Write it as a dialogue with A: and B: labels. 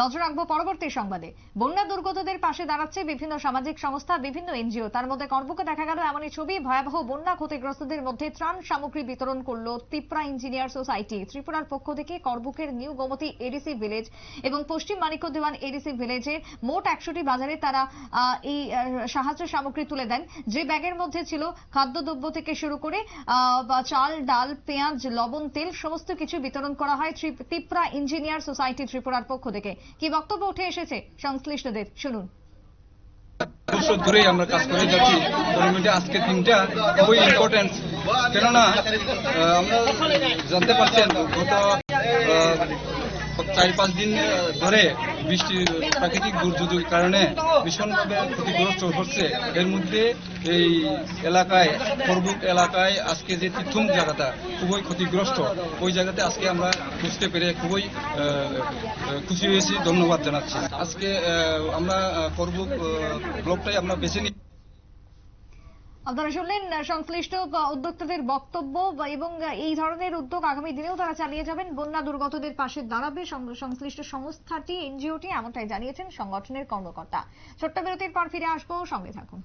A: নজর রাখব পরবর্তী সংবাদে। বন্যা দুর্গতদের পাশে দাঁড়াচ্ছে বিভিন্ন সামাজিক সংস্থা, বিভিন্ন এনজিও। তার মধ্যে কর্মকে দেখা গেল এমনই ছবি, ভয়াবহ বন্যা ক্ষতিগ্রস্তদের মধ্যে ত্রাণ সামগ্রী বিতরণ করল ত্রিপুরা ইঞ্জিনিয়ার সোসাইটি। ত্রিপুরার পক্ষ থেকে করবুকের নিউ গোমতী এডিসি ভিলেজ এবং পশ্চিম মানিক্য দেওয়ান এডিসি ভিলেজের মোট একশোটি বাজারে তারা এই সাহায্য সামগ্রী তুলে দেন। যে ব্যাগের মধ্যে ছিল খাদ্যদ্রব্য থেকে শুরু করে চাল, ডাল, পেঁয়াজ, লবণ, তেল, সমস্ত কিছু বিতরণ করা হয় ত্রিপুরা ইঞ্জিনিয়ার সোসাইটি ত্রিপুরার পক্ষ থেকে। কি বক্তব্য উঠে এসেছে? সংশ্লিষ্টদের, শুনুন।
B: বছর ধরেই আমরা কাজ করে যাচ্ছি। গভর্নমেন্টে আজকে দিনটা খুবই ইম্পর্টেন্স কেননা আমরা জানতে পারছেন, গত চার পাঁচ দিন ধরে বৃষ্টি, প্রাকৃতিক দুর্যোগের কারণে ভীষণভাবে ক্ষতিগ্রস্ত হচ্ছে। এর মধ্যে এই এলাকায় করবুক এলাকায় আজকে যে তীর্থম জায়গাটা খুবই ক্ষতিগ্রস্ত, ওই জায়গাতে আজকে আমরা বুঝতে পেরে খুবই খুশি হয়েছি, ধন্যবাদ জানাচ্ছি। আজকে আমরা করবুক ব্লকটাই আমরা বেছে নিই।
A: আপনারা শুনলেন সংশ্লিষ্ট উদ্যোক্তাদের বক্তব্য এবং এই ধরনের উদ্যোগ আগামী দিনেও তারা চালিয়ে যাবেন। বন্যা দুর্গতদের পাশে দাঁড়াবে সংশ্লিষ্ট সংস্থাটি, এনজিওটি, এমনটাই জানিয়েছেন সংগঠনের কর্মকর্তা। ছোট্ট বিরতির পর ফিরে আসব, সঙ্গে থাকুন।